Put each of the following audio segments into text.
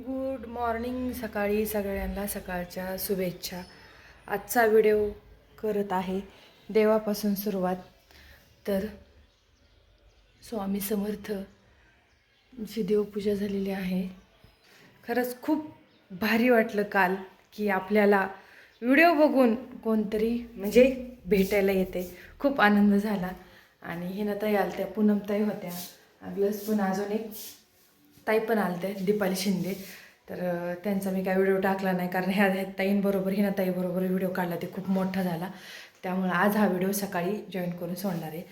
Good morning सकाळी सगळ्यांना सकाळच्या शुभेच्छा. आजचा व्हिडिओ करत आहे देवापासून सुरुवात. तर स्वामी समर्थ जी देवपूजा झालेली आहे. खरंच खूप भारी वाटलं काल की आपल्याला व्हिडिओ बघून कोणतरी म्हणजे भेटायला येते. खूप आनंद झाला. आणि हिनाताई आलत्या पूनमताई होत्या. प्लस पण अजून एक ताई पण आलते दीपाली शिंदे. तर त्यांचा मी काय व्हिडिओ टाकला नाही कारण ह्या ताईंबरोबर हिना ताईबरोबर व्हिडिओ काढला ते खूप मोठा झाला. त्यामुळं आज हा व्हिडिओ सकाळी जॉईन करून सोडणार आहे.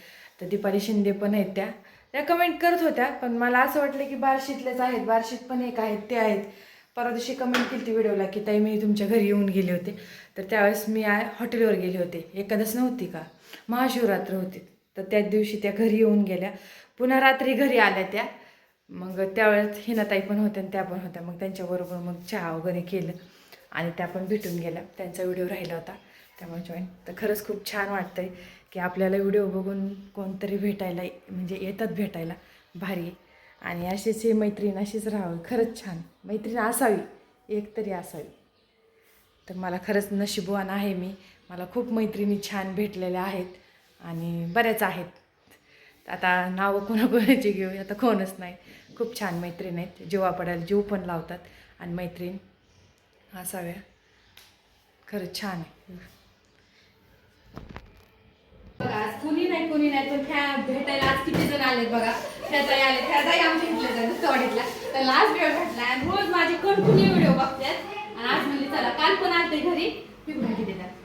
तर दीपाली शिंदे पण आहेत त्या. त्या कमेंट करत होत्या पण मला असं वाटलं की बार्शीतलेच आहेत. बार्शीत पण एक आहेत ते आहेत. परवा दिवशी कमेंट केली ती व्हिडिओला की ताई मी तुमच्या घरी येऊन गेले होते. तर त्यावेळेस मी आय हॉटेलवर गेले होते. एकादस नव्हती का? महाशिवरात्र होती. तर त्याच दिवशी त्या घरी येऊन गेल्या. पुन्हा रात्री घरी आल्या त्या. मग त्यावेळेस हिनाताई पण होत्या आणि त्या पण होत्या. मग त्यांच्याबरोबर मग चहा वगैरे केलं आणि त्या पण भेटून गेल्या. त्यांचा व्हिडिओ राहिला होता. त्यामुळे जॉईन तर खरंच खूप छान वाटतं आहे की आपल्याला व्हिडिओ बघून कोणतरी भेटायला म्हणजे येतात भेटायला. भारी. आणि अशीच ही मैत्रीण अशीच राहावी. खरंच छान. मैत्रीण असावी. एक तरी असावी. तर मला खरंच नशिबवान आहे मी. मला खूप मैत्रिणी छान भेटलेल्या आहेत आणि बऱ्याच आहेत. आता नावं कोणाकोणाची घेऊ आता कोणच नाही. खूप छान मैत्रीण आहेत. जीवा पडायला जीव पण लावतात. आणि मैत्रीण असाव्या खरंच छान आहे. बघा आज कुणी नाही कुणी नाही पण त्या भेटायला आज किती जण आले बघा. त्या आले त्या आमच्या इथल्या जण तर लास्ट वेळ भेटला आणि रोज माझे कंटिन्यू व्हिडिओ बघतात. आणि आज म्हणले चला काल पण आलते घरी. मी भाजी देतात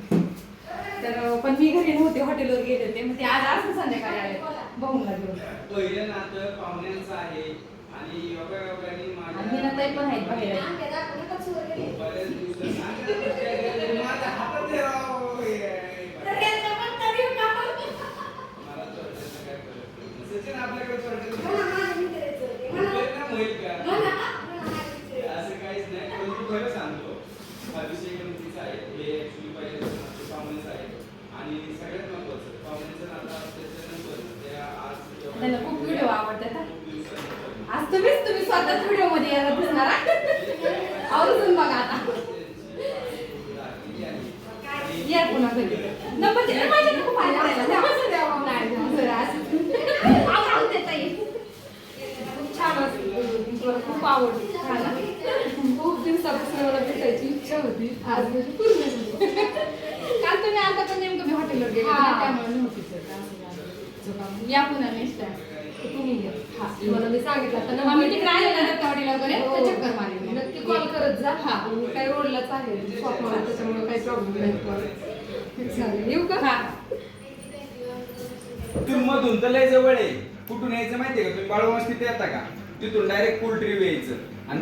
पण मी घरी नव्हते हॉटेलवर गेले होते मग ते आज आज संध्याकाळी आले बघूनला घेऊन पहिलं नातं पाहुण्यांचं आहे आणि योगा योगाने आणि हिना ताई पण आहेत बाहेर बरेच दिवस माझ्या हातात हे राव. मला काय कळत नाही. सचिन आपल्याकडे चोरट्याचं परिणाम होईल का असं काहीच नाही पण मी खरं सांगतो हा विषय गमतीचा आहे हे ऍक्च्युली पहिले पाहुणेच आहे आणि सगळ्यात महत्वाचं पाहुण्यांचं नातं असल्याच्यानंतर ते आज त्यांना खूप व्हिडिओ आवडतात हा. खूप दिवसांनी आज तुम्हीच तुम्ही स्वतःच व्हिडिओमध्ये यायला दिसणार आवडून बघा आता या पुन्हा घरी नंबर दे. माझ्याकडे खूप नाही, जरा आवडून देता येईल. खूप छान असते खूप आवडते खूप दिवसापासून मला भेटायची इच्छा होती आज माझी पूर्ण काल तुम्ही आता पण नेमकं मी हॉटेलवर गेले त्यामुळे नव्हती या पुन्हा नेक्स्ट टाइम तुम्ही या. हा. तुम्हाला मी सांगितलं आता तर आम्ही तिकडे आले ना दत्तवाडीला वगैरे तर चक्कर मारेल मग. नक्की कॉल करत जा. हा आणि काही रोडलाच आहे. शॉप मला त्याच्यामुळे काही प्रॉब्लेम नाही तुम्हाला. चालेल येऊ का? हा. तिथून मधून तर लय जवळ आहे. कुठून यायचं माहितीये का? तुम्ही बाळूमास तिथे येता का? तिथून डायरेक्ट पोल्ट्री यायचं. आणि